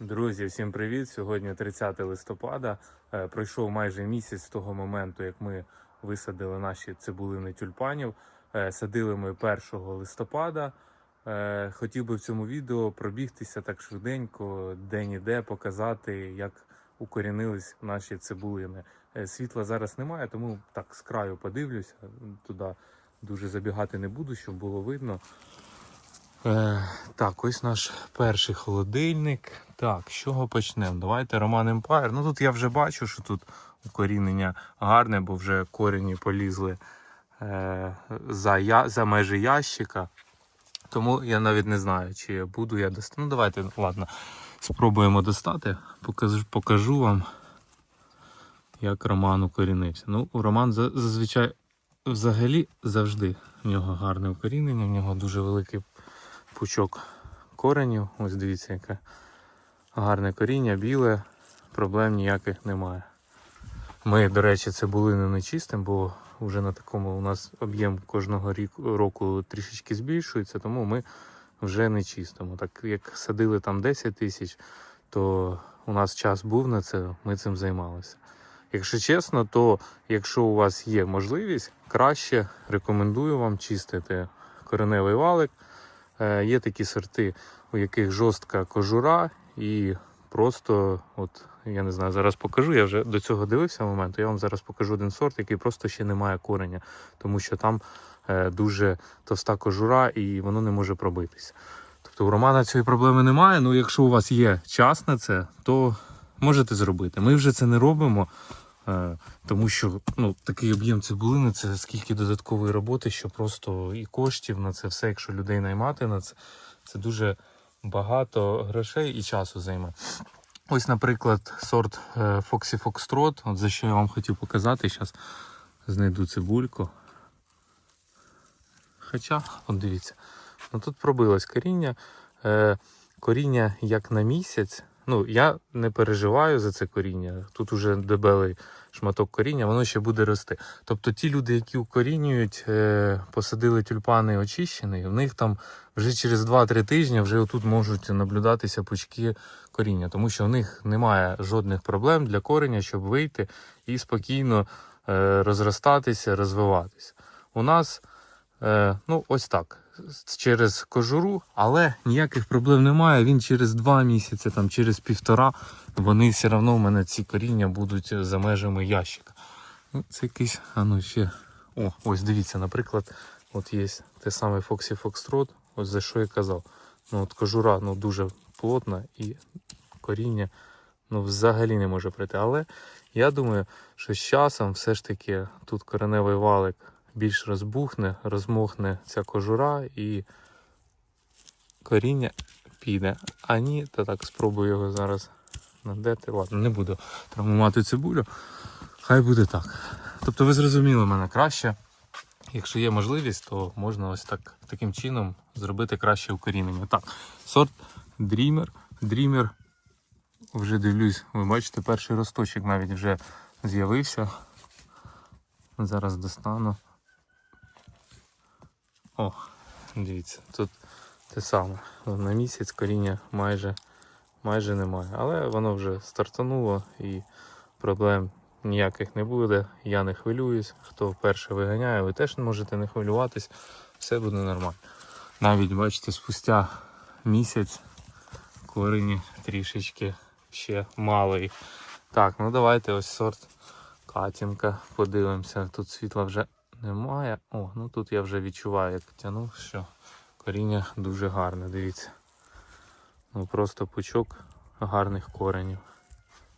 Друзі, всім привіт! Сьогодні 30 листопада. Е, Пройшов майже місяць з того моменту, як ми висадили наші цибулини тюльпанів. Е, Садили ми 1 листопада. Е, Хотів би в цьому відео пробігтися так швиденько, день іде, показати, як укорінились наші цибулини. Світла зараз немає, тому так з краю подивлюся. Туди дуже забігати не буду, щоб було видно. Е, так, ось наш перший холодильник. Так, з чого почнемо? Давайте Роман Емпайр. Ну тут я вже бачу, що тут укорінення гарне, бо вже корені полізли е, за, я, за межі ящика. Тому я навіть не знаю, чи я буду я достати. Ну давайте, ладно, спробуємо достати. Покажу, покажу вам, як Роман укорінився. Ну, Роман зазвичай взагалі завжди в нього гарне укорінення, в нього дуже великий пучок коренів. Ось дивіться, яке гарне коріння, біле, проблем ніяких немає. Ми, до речі, цибулини не чистимо, бо вже на такому у нас об'єм кожного року трішечки збільшується, тому ми вже не чистимо. Так як садили там 10 тисяч, то у нас час був на це, ми цим займалися. Якщо чесно, то якщо у вас є можливість, краще рекомендую вам чистити кореневий валик. Е, Є такі сорти, у яких жорстка кожура, і просто, от я не знаю, зараз покажу. Я вже до цього дивився моменту. Я вам зараз покажу один сорт, який просто ще не має кореня, тому що там е, дуже товста кожура і воно не може пробитися. Тобто у Романа цієї проблеми немає. Ну, якщо у вас є час на це, то можете зробити. Ми вже це не робимо. Е, Тому що ну, такий об'єм цибулини це скільки додаткової роботи, що просто і коштів на це все, якщо людей наймати на це, це дуже багато грошей і часу займе. Ось, наприклад, сорт е, Foxy Foxtrot, от за що я вам хотів показати, зараз знайду цибульку. Хоча, от дивіться, ну тут пробилось коріння. Е, коріння як на місяць. Ну, я не переживаю за це коріння. Тут уже дебелий шматок коріння, воно ще буде рости. Тобто ті люди, які укорінюють, е, посадили тюльпани очищені, в них там вже через 2-3 тижні вже отут можуть наблюдатися пучки коріння, тому що в них немає жодних проблем для кореня, щоб вийти і спокійно е, розростатися, розвиватися. У нас е, ну, ось так. Через кожуру, але ніяких проблем немає. Він через два місяці, там через півтора, вони все одно в мене ці коріння будуть за межами ящика. Ну, це якийсь, а ну ще. О, ось дивіться, наприклад, от є те саме Foxy Foxtrot, ось за що я казав. Ну, от кожура ну, дуже плотна і коріння ну, взагалі не може прийти. Але я думаю, що з часом все ж таки тут кореневий валик більш розбухне, розмохне ця кожура і коріння піде. А ні, то так спробую його зараз надети. Ладно, не буду травмувати цибулю. Хай буде так. Тобто ви зрозуміли мене краще. Якщо є можливість, то можна ось так таким чином зробити краще укорінення. Так, сорт Dreamer. Dreamer. Вже дивлюсь, ви бачите, перший росточок навіть вже з'явився. Зараз достану. О, дивіться, тут те саме. На місяць коріння майже, майже немає. Але воно вже стартануло і проблем ніяких не буде. Я не хвилююсь. Хто вперше виганяє, ви теж можете не хвилюватись. Все буде нормально. Навіть бачите, спустя місяць корені трішечки ще мало їх. Так, ну давайте ось сорт Катінка. Подивимося. Тут світла вже немає. О, ну тут я вже відчуваю, як тягнув, що коріння дуже гарне, дивіться. Ну просто пучок гарних коренів.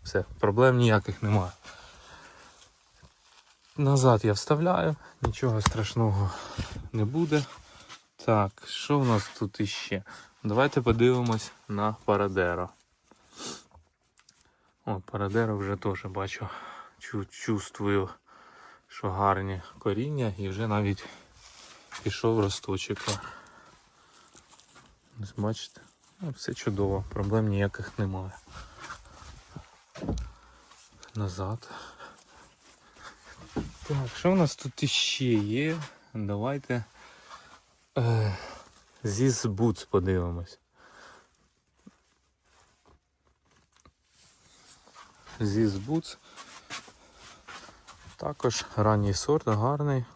Все, проблем ніяких немає. Назад я вставляю, нічого страшного не буде. Так, що в нас тут іще? Давайте подивимось на Парадеро. О, Парадеро вже теж бачу, чу- чувствую, що гарні коріння і вже навіть пішов росточок. Бачите, ну, все чудово, проблем ніяких немає. Назад. Так, що в нас тут іще є? Давайте е, зі Boots подивимось. зі збуц. Також ранній сорт, гарний,